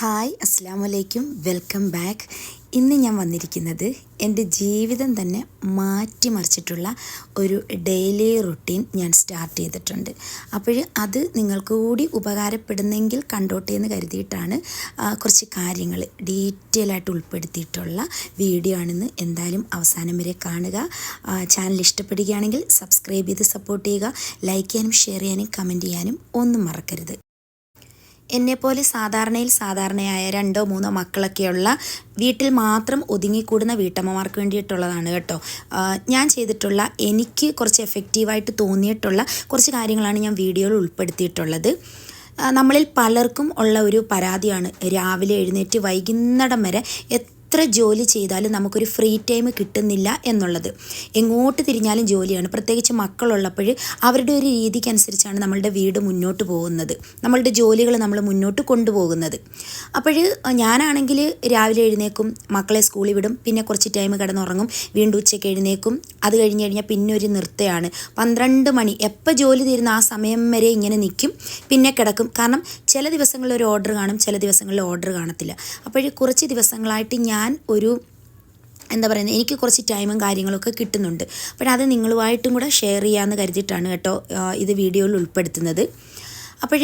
Hi അസ്സാം വലൈക്കും welcome back. ഇന്ന് ഞാൻ വന്നിരിക്കുന്നത് എന്റെ ജീവിതം തന്നെ മാറ്റിമറിച്ചിട്ടുള്ള ഒരു ഡെയിലി റുട്ടീൻ ഞാൻ സ്റ്റാർട്ട് ചെയ്തിട്ടുണ്ട്. അപ്പോൾ അത് നിങ്ങൾക്ക് കൂടി ഉപകാരപ്പെടുന്നെങ്കിൽ കണ്ടോട്ടെ എന്ന് കരുതിയിട്ടാണ് കുറച്ച് കാര്യങ്ങൾ ഡീറ്റെയിൽ ആയിട്ട് ഉൾപ്പെടുത്തിയിട്ടുള്ള വീഡിയോ ആണെന്ന്. എന്തായാലും അവസാനം വരെ കാണുക. ചാനൽ ഇഷ്ടപ്പെടുകയാണെങ്കിൽ സബ്സ്ക്രൈബ് ചെയ്ത് സപ്പോർട്ട് ചെയ്യുക. ലൈക്ക് ചെയ്യാനും ഷെയർ ചെയ്യാനും കമന്റ് ചെയ്യാനും ഒന്നും മറക്കരുത്. എന്നെപ്പോലെ സാധാരണയിൽ സാധാരണയായ രണ്ടോ മൂന്നോ മക്കളൊക്കെയുള്ള വീട്ടിൽ മാത്രം ഒതുങ്ങിക്കൂടുന്ന വീട്ടമ്മമാർക്ക് വേണ്ടിയിട്ടുള്ളതാണ് കേട്ടോ. ഞാൻ ചെയ്തിട്ടുള്ള എനിക്ക് കുറച്ച് എഫക്റ്റീവായിട്ട് തോന്നിയിട്ടുള്ള കുറച്ച് കാര്യങ്ങളാണ് ഞാൻ വീഡിയോയിൽ ഉൾപ്പെടുത്തിയിട്ടുള്ളത്. നമ്മളിൽ പലർക്കും ഉള്ള ഒരു പരാതിയാണ്. രാവിലെ എഴുന്നേറ്റ് വൈകുന്നേരം വരെ എത്ര ജോലി ചെയ്താലും നമുക്കൊരു ഫ്രീ ടൈം കിട്ടുന്നില്ല എന്നുള്ളത്. എങ്ങോട്ട് തിരിഞ്ഞാലും ജോലിയാണ്. പ്രത്യേകിച്ച് മക്കളുള്ളപ്പോൾ അവരുടെ ഒരു രീതിക്കനുസരിച്ചാണ് നമ്മളുടെ വീട് മുന്നോട്ട് പോകുന്നത്. നമ്മളുടെ ജോലികൾ നമ്മൾ മുന്നോട്ട് കൊണ്ടുപോകുന്നത്. അപ്പോൾ ഞാനാണെങ്കിൽ രാവിലെ എഴുന്നേക്കും മക്കളെ സ്കൂളിൽ വിടും പിന്നെ കുറച്ച് ടൈം കിടന്നുറങ്ങും വീണ്ടും ഉച്ചയ്ക്ക് എഴുന്നേക്കും. അത് കഴിഞ്ഞ് കഴിഞ്ഞാൽ പിന്നെ ഒരു നൃത്തമാണ് പന്ത്രണ്ട് മണി എപ്പോൾ ജോലി തീരുന്ന ആ സമയം വരെ ഇങ്ങനെ നിൽക്കും. പിന്നെ കിടക്കും. കാരണം ചില ദിവസങ്ങളിൽ ഒരു ഓർഡർ കാണും ചില ദിവസങ്ങളിൽ ഓർഡർ കാണത്തില്ല. അപ്പോൾ കുറച്ച് ദിവസങ്ങളായിട്ട് ഞാൻ ഒരു എന്താ പറയുന്നത് എനിക്ക് കുറച്ച് ടൈമും കാര്യങ്ങളൊക്കെ കിട്ടുന്നുണ്ട്. അപ്പോൾ അത് നിങ്ങളുമായിട്ടും കൂടെ ഷെയർ ചെയ്യാമെന്ന് കരുതിയിട്ടാണ് കേട്ടോ ഇത് വീഡിയോയിൽ ഉൾപ്പെടുത്തുന്നത്. അപ്പോൾ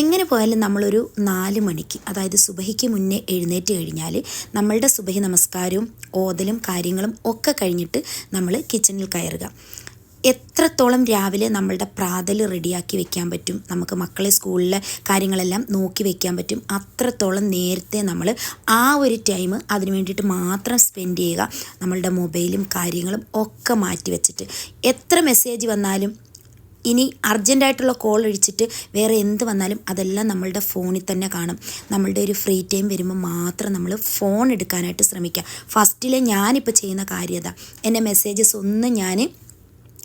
എങ്ങനെ പോയാലും നമ്മളൊരു നാല് മണിക്ക് അതായത് സുബഹിക്ക് മുന്നേ എഴുന്നേറ്റ് കഴിഞ്ഞാൽ നമ്മളുടെ സുബഹി നമസ്കാരവും ഓതലും കാര്യങ്ങളും ഒക്കെ കഴിഞ്ഞിട്ട് നമ്മൾ കിച്ചണിൽ കയറുക. എത്രത്തോളം രാവിലെ നമ്മളുടെ പ്രാതൽ റെഡിയാക്കി വെക്കാൻ പറ്റും നമുക്ക് മക്കളെ സ്കൂളിലെ കാര്യങ്ങളെല്ലാം നോക്കി വെക്കാൻ പറ്റും അത്രത്തോളം നേരത്തെ നമ്മൾ ആ ഒരു ടൈം അതിന് വേണ്ടിയിട്ട് മാത്രം സ്പെൻഡ് ചെയ്യുക നമ്മളുടെ മൊബൈലും കാര്യങ്ങളും ഒക്കെ മാറ്റി വെച്ചിട്ട്. എത്ര മെസ്സേജ് വന്നാലും ഇനി അർജന്റായിട്ടുള്ള കോൾ ഒഴിച്ചിട്ട് വേറെ എന്ത് വന്നാലും അതെല്ലാം നമ്മളുടെ ഫോണിൽ തന്നെ കാണും. നമ്മളുടെ ഒരു ഫ്രീ ടൈം വരുമ്പോൾ മാത്രം നമ്മൾ ഫോൺ എടുക്കാനായിട്ട് ശ്രമിക്കുക. ഫസ്റ്റിലെ ഞാനിപ്പോൾ ചെയ്യുന്ന കാര്യത എന്റെ മെസ്സേജസ് ഒന്നും ഞാൻ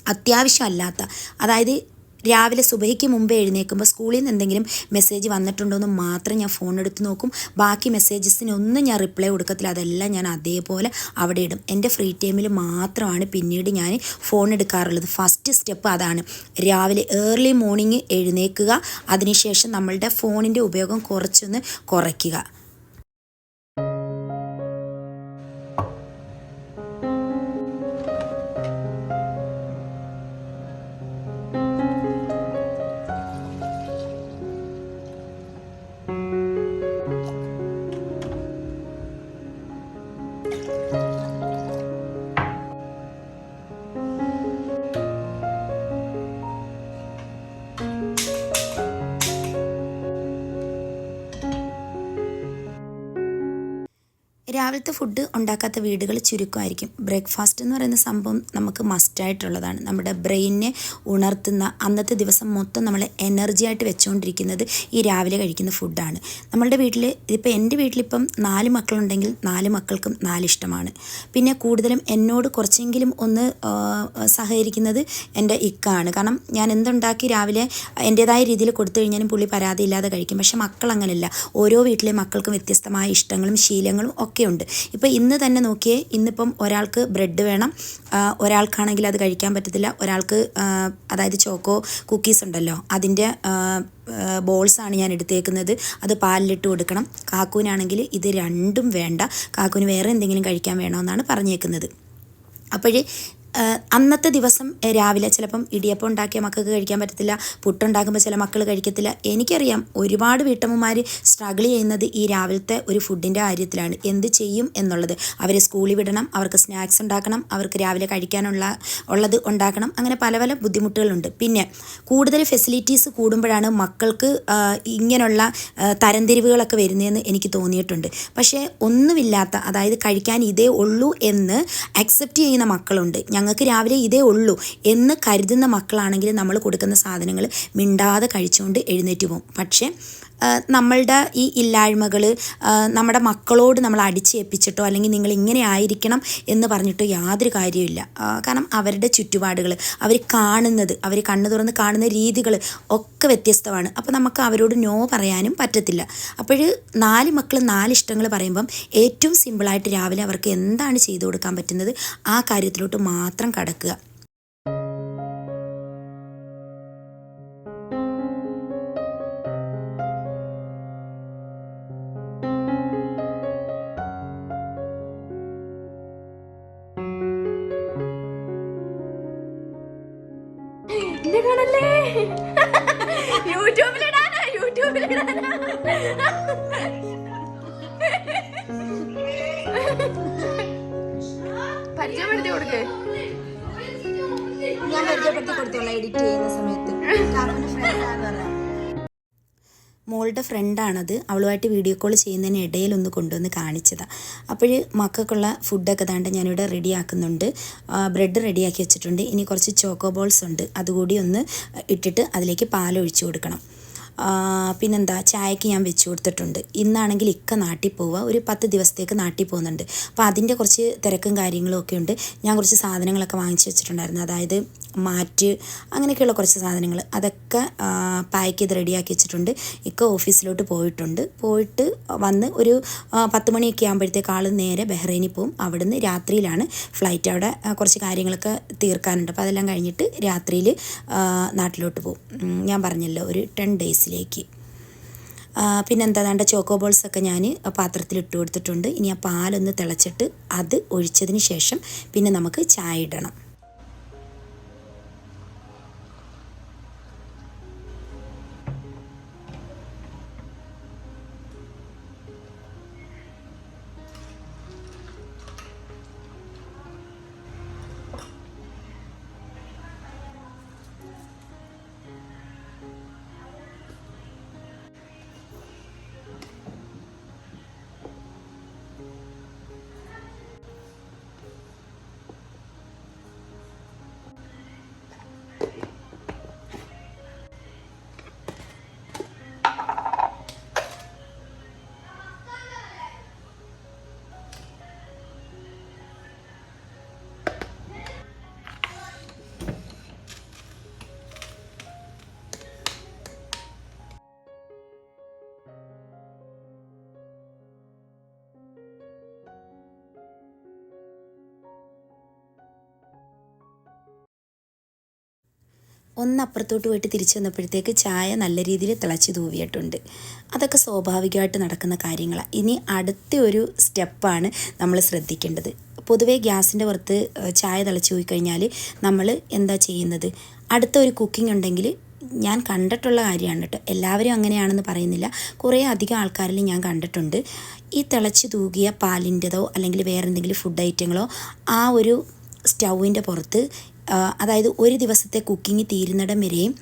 അത്യാവശ്യമല്ലാത്ത അതായത് രാവിലെ സുബഹിക്ക് മുമ്പേ എഴുന്നേൽക്കുമ്പോൾ സ്കൂളിൽ നിന്ന് എന്തെങ്കിലും മെസ്സേജ് വന്നിട്ടുണ്ടോ എന്ന് മാത്രം ഞാൻ ഫോൺ എടുത്ത് നോക്കും. ബാക്കി മെസ്സേജസിനൊന്നും ഞാൻ റിപ്ലൈ കൊടുക്കത്തില്ല. അതെല്ലാം ഞാൻ അതേപോലെ അവിടെ ഇടും. എന്റെ ഫ്രീ ടൈമിൽ മാത്രമാണ് പിന്നീട് ഞാൻ ഫോൺ എടുക്കാറുള്ളത്. ഫസ്റ്റ് സ്റ്റെപ്പ് അതാണ്. രാവിലെ ഏർലി മോർണിംഗ് എഴുന്നേൽക്കുക. അതിനുശേഷം നമ്മളുടെ ഫോണിന്റെ ഉപയോഗം കുറച്ചൊന്ന് കുറയ്ക്കുക. രാവിലത്തെ ഫുഡ് ഉണ്ടാക്കാത്ത വീടുകൾ ചുരുക്കമായിരിക്കും. ബ്രേക്ക്ഫാസ്റ്റ് എന്ന് പറയുന്ന സംഭവം നമുക്ക് മസ്റ്റായിട്ടുള്ളതാണ് നമ്മുടെ ബ്രെയിനെ ഉണർത്തുന്ന അന്നത്തെ ദിവസം മൊത്തം നമ്മൾ എനർജി ആയിട്ട് വെച്ചുകൊണ്ടിരിക്കുന്നത് ഈ രാവിലെ കഴിക്കുന്ന ഫുഡാണ് നമ്മളുടെ വീട്ടിൽ ഇതിപ്പോൾ എന്റെ വീട്ടിലിപ്പം നാല് മക്കളുണ്ടെങ്കിൽ നാല് മക്കൾക്കും നാല് ഇഷ്ടമാണ്. പിന്നെ കൂടുതലും എന്നോട് കുറച്ചെങ്കിലും ഒന്ന് സഹകരിക്കുന്നത് എന്റെ ഇക്കാണ്. കാരണം ഞാൻ എന്തുണ്ടാക്കി രാവിലെ എന്റേതായ രീതിയിൽ കൊടുത്തു കഴിഞ്ഞാലും പുള്ളി പരാതിയില്ലാതെ കഴിക്കും. പക്ഷേ മക്കൾ അങ്ങനെയല്ല ഓരോ വീട്ടിലെ മക്കൾക്കും വ്യത്യസ്തമായ ഇഷ്ടങ്ങളും ശീലങ്ങളും ഒക്കെ ഉണ്ട്. ഇപ്പോൾ ഇന്ന് തന്നെ നോക്കിയേ ഇന്നിപ്പം ഒരാൾക്ക് ബ്രെഡ് വേണം. ഒരാൾക്കാണെങ്കിൽ അത് കഴിക്കാൻ പറ്റത്തില്ല. ഒരാൾക്ക് അതായത് ചോക്കോ കുക്കീസ് ഉണ്ടല്ലോ. അതിന്റെ ബോൾസാണ് ഞാൻ എടുത്തേക്കുന്നത്. അത് പാലിലിട്ട് കൊടുക്കണം. കാക്കൂനാണെങ്കിൽ ഇത് രണ്ടും വേണ്ട. കാക്കൂന് വേറെ എന്തെങ്കിലും കഴിക്കാൻ വേണമെന്നാണ് പറഞ്ഞേക്കുന്നത്. അപ്പോഴേ അന്നത്തെ ദിവസം രാവിലെ ചിലപ്പം ഇടിയപ്പം ഉണ്ടാക്കിയ മക്കൾക്ക് കഴിക്കാൻ പറ്റത്തില്ല പുട്ടുണ്ടാക്കുമ്പോൾ ചില മക്കൾ കഴിക്കത്തില്ല. എനിക്കറിയാം ഒരുപാട് വീട്ടമ്മമാർ സ്ട്രഗിൾ ചെയ്യുന്നത് ഈ രാവിലത്തെ ഒരു ഫുഡിന്റെ കാര്യത്തിലാണ്. എന്ത് ചെയ്യും എന്നുള്ളത്. അവരെ സ്കൂളിൽ വിടണം അവർക്ക് സ്നാക്സ് ഉണ്ടാക്കണം അവർക്ക് രാവിലെ കഴിക്കാനുള്ള ഉള്ളത് ഉണ്ടാക്കണം. അങ്ങനെ പല പല ബുദ്ധിമുട്ടുകളുണ്ട്. പിന്നെ കൂടുതൽ ഫെസിലിറ്റീസ് കൂടുമ്പോഴാണ് മക്കൾക്ക് ഇങ്ങനെയുള്ള തരംതിരിവുകളൊക്കെ വരുന്നതെന്ന് എനിക്ക് തോന്നിയിട്ടുണ്ട്. പക്ഷേ ഒന്നുമില്ലാത്ത അതായത് കഴിക്കാൻ ഇതേ ഉള്ളൂ എന്ന് അക്സെപ്റ്റ് ചെയ്യുന്ന മക്കളുണ്ട്. ഞങ്ങൾക്ക് രാവിലെ ഇതേ ഉള്ളൂ എന്ന് കരുതുന്ന മക്കളാണെങ്കിൽ നമ്മൾ കൊടുക്കുന്ന സാധനങ്ങൾ മിണ്ടാതെ കഴിച്ചുകൊണ്ട് എഴുന്നേറ്റ് പോകും. പക്ഷേ നമ്മളുടെ ഈ ഇല്ലായ്മകൾ നമ്മുടെ മക്കളോട് നമ്മൾ അടിച്ചേൽപ്പിച്ചിട്ടോ അല്ലെങ്കിൽ നിങ്ങൾ ഇങ്ങനെ ആയിരിക്കണം എന്ന് പറഞ്ഞിട്ടോ യാതൊരു കാര്യമില്ല കാരണം അവരുടെ ചുറ്റുപാടുകൾ അവർ കാണുന്നത് അവർ കണ്ണു തുറന്ന് കാണുന്ന രീതികൾ ഒക്കെ വ്യത്യസ്തമാണ്. അപ്പോൾ നമുക്ക് അവരോട് നോ പറയാനും പറ്റത്തില്ല. അപ്പോൾ നാല് മക്കൾ നാല് ഇഷ്ടങ്ങൾ പറയുമ്പം ഏറ്റവും സിമ്പിളായിട്ട് രാവിലെ അവർക്ക് എന്താണ് ചെയ്തു കൊടുക്കാൻ പറ്റുന്നത്? ആ കാര്യത്തിലോട്ട് മാത്രം കടക്കുക. എന്നെ കാണല്ലേ യൂട്യൂബിലിടാനാ യൂട്യൂബിലിടാനാ. പരിചയപ്പെടുത്തി കൊടുക്കേ. ഞാൻ പരിചയപ്പെടുത്തി കൊടുത്തോളാം എഡിറ്റ് ചെയ്യുന്ന സമയത്ത്. മോളുടെ ഫ്രണ്ടാണത് അവളുമായിട്ട് വീഡിയോ കോൾ ചെയ്യുന്നതിന് ഇടയിൽ ഒന്ന് കൊണ്ടുവന്ന് കാണിച്ചതാണ് അപ്പോൾ മക്കൾക്കുള്ള ഫുഡൊക്കെ താണ്ട് ഞാനിവിടെ റെഡിയാക്കുന്നുണ്ട് ബ്രെഡ് റെഡിയാക്കി വെച്ചിട്ടുണ്ട്. ഇനി കുറച്ച് ചോക്കോ ബോൾസ് ഉണ്ട്. അതുകൂടി ഒന്ന് ഇട്ടിട്ട് അതിലേക്ക് പാലൊഴിച്ചു കൊടുക്കണം. പിന്നെന്താ ചായക്ക് ഞാൻ വെച്ച് കൊടുത്തിട്ടുണ്ട്. ഇന്നാണെങ്കിൽ ഇക്ക നാട്ടിൽ പോവുക. ഒരു പത്ത് ദിവസത്തേക്ക് നാട്ടിൽ പോകുന്നുണ്ട്. അപ്പോൾ അതിന്റെ കുറച്ച് തിരക്കും കാര്യങ്ങളും ഒക്കെ ഉണ്ട്. ഞാൻ കുറച്ച് സാധനങ്ങളൊക്കെ വാങ്ങിച്ച് വെച്ചിട്ടുണ്ടായിരുന്നു. അതായത് മാറ്റ് അങ്ങനെയൊക്കെയുള്ള കുറച്ച് സാധനങ്ങൾ. അതൊക്കെ പാക്ക് ചെയ്ത് റെഡിയാക്കി വെച്ചിട്ടുണ്ട്. ഇക്ക ഓഫീസിലോട്ട് പോയിട്ടുണ്ട്. പോയിട്ട് വന്ന് ഒരു പത്ത് മണിയൊക്കെ ആകുമ്പോഴത്തേക്ക് ആൾ നേരെ ബഹ്റൈനിൽ പോകും. അവിടുന്ന് രാത്രിയിലാണ് ഫ്ലൈറ്റ് അവിടെ കുറച്ച് കാര്യങ്ങളൊക്കെ തീർക്കാനുണ്ട്. അപ്പോൾ അതെല്ലാം കഴിഞ്ഞിട്ട് രാത്രിയിൽ നാട്ടിലോട്ട് പോകും. ഞാൻ പറഞ്ഞല്ലോ ഒരു ടെൻ ഡേയ്സിലേക്ക് പിന്നെന്താ വേണ്ട ചോക്കോ ബോൾസ് ഒക്കെ ഞാൻ പാത്രത്തിൽ ഇട്ട് കൊടുത്തിട്ടുണ്ട് ഇനി ആ പാലൊന്ന് തിളച്ചിട്ട് അത് ഒഴിച്ചതിന് ശേഷം പിന്നെ നമുക്ക് ചായ ഇടണം. ഒന്ന് അപ്പുറത്തോട്ട് പോയിട്ട് തിരിച്ചു വന്നപ്പോഴത്തേക്ക് ചായ നല്ല രീതിയിൽ തിളച്ച് തൂവിയിട്ടുണ്ട്. അതൊക്കെ സ്വാഭാവികമായിട്ട് നടക്കുന്ന കാര്യങ്ങളാണ് ഇനി അടുത്ത ഒരു സ്റ്റെപ്പാണ് നമ്മൾ ശ്രദ്ധിക്കേണ്ടത്. പൊതുവേ ഗ്യാസിന്റെ പുറത്ത് ചായ തിളച്ച് പോയി കഴിഞ്ഞാൽ നമ്മൾ എന്താ ചെയ്യുന്നത്? അടുത്ത ഒരു കുക്കിംഗ് ഉണ്ടെങ്കിൽ ഞാൻ കണ്ടിട്ടുള്ള കാര്യമാണ് കേട്ടോ. എല്ലാവരും അങ്ങനെയാണെന്ന് പറയുന്നില്ല. കുറേ അധികം ആൾക്കാരിൽ ഞാൻ കണ്ടിട്ടുണ്ട്. ഈ തിളച്ച് തൂകിയ പാലിന്റെതോ അല്ലെങ്കിൽ വേറെ എന്തെങ്കിലും ഫുഡ് ഐറ്റങ്ങളോ ആ ഒരു സ്റ്റൗവിന്റെ പുറത്ത് അതായത് ഒരു ദിവസത്തെ കുക്കിംഗ് തീരുന്നിടം വരെയും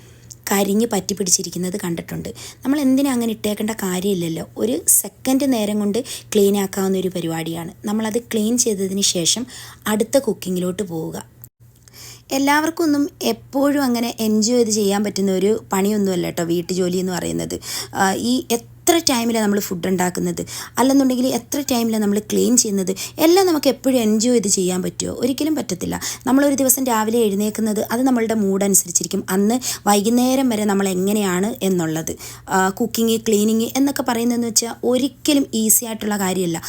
കരിഞ്ഞ് പറ്റി പിടിച്ചിരിക്കുന്നത് കണ്ടിട്ടുണ്ട്. നമ്മൾ എന്തിനാ അങ്ങനെ ഇട്ടേക്കേണ്ട കാര്യമില്ലല്ലോ. ഒരു സെക്കൻഡ് നേരം കൊണ്ട് ക്ലീൻ ആക്കാവുന്ന ഒരു പരിപാടിയാണ്. നമ്മളത് ക്ലീൻ ചെയ്തതിന് ശേഷം അടുത്ത കുക്കിങ്ങിലോട്ട് പോവുക. എല്ലാവർക്കും ഒന്നും എപ്പോഴും അങ്ങനെ എൻജോയ് ചെയ്ത് ചെയ്യാൻ പറ്റുന്ന ഒരു പണിയൊന്നുമല്ല കേട്ടോ വീട്ടുജോലി എന്ന് പറയുന്നത്. ഈ എത്ര ടൈമിലാണ് നമ്മൾ ഫുഡ് ഉണ്ടാക്കുന്നത് അല്ലെന്നുണ്ടെങ്കിൽ എത്ര ടൈമിലാണ് നമ്മൾ ക്ലീൻ ചെയ്യുന്നത്? എല്ലാം നമുക്ക് എപ്പോഴും എൻജോയ് ചെയ്ത് ചെയ്യാൻ പറ്റുമോ ഒരിക്കലും പറ്റത്തില്ല. നമ്മളൊരു ദിവസം രാവിലെ എഴുന്നേൽക്കുന്നത് അത് നമ്മളുടെ മൂഡ് അനുസരിച്ചിരിക്കും. അന്ന് വൈകുന്നേരം വരെ നമ്മൾ എങ്ങനെയാണ് എന്നുള്ളത്. കുക്കിംഗ് ക്ലീനിങ് എന്നൊക്കെ പറയുന്നതെന്ന് വെച്ചാൽ ഒരിക്കലും ഈസി ആയിട്ടുള്ള കാര്യമല്ല